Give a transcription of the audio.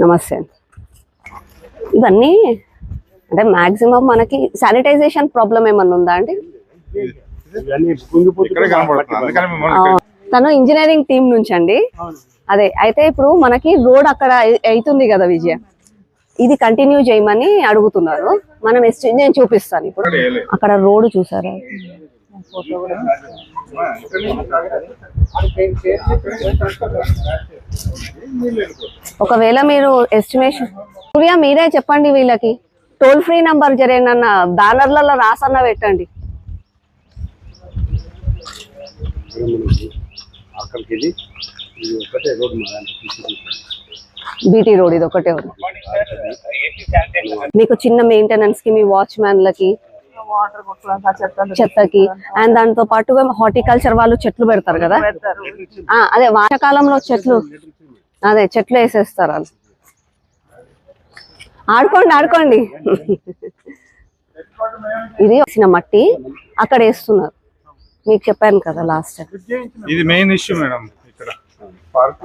నమస్తే. ఇవన్నీ అంటే మాక్సిమం మనకి శానిటైజేషన్ ప్రాబ్లం ఏమన్నా ఉందా అండి? తను ఇంజనీరింగ్ టీం నుంచి అండి. అదే అయితే ఇప్పుడు మనకి రోడ్ అక్కడ అవుతుంది కదా విజయ? ఇది కంటిన్యూ చేయమని అడుగుతున్నారు. మనం ఎస్- నేను చూపిస్తాను ఇప్పుడు. అక్కడ రోడ్ చూసారా? ఒకవేళ మీరు ఎస్టిమేషన్ సూర్య మీరే చెప్పండి వీళ్ళకి. టోల్ ఫ్రీ నంబర్ జరేనన్న బ్యానర్లలో రాసన్న పెట్టండి. బీటీ రోడ్ ఇది ఒకటే ఉంది. మీకు చిన్న మెయింటెనెన్స్కి మీ వాచ్మెన్లకి చెత్తకి. అండ్ దాంతో పాటుగా హార్టికల్చర్ వాళ్ళు చెట్లు పెడతారు కదా? ఆ, అదే వర్షాకాలంలో చెట్లు. అదే చెట్లు వేసేస్తారు వాళ్ళు. ఆడుకోండి ఆడుకోండి. ఇది వచ్చిన మట్టి అక్కడ వేస్తున్నారు. మీకు చెప్పాను కదా లాస్ట్. టైం ఇది మెయిన్ ఇష్యూ మేడం ఇక్కడ. పార్క్.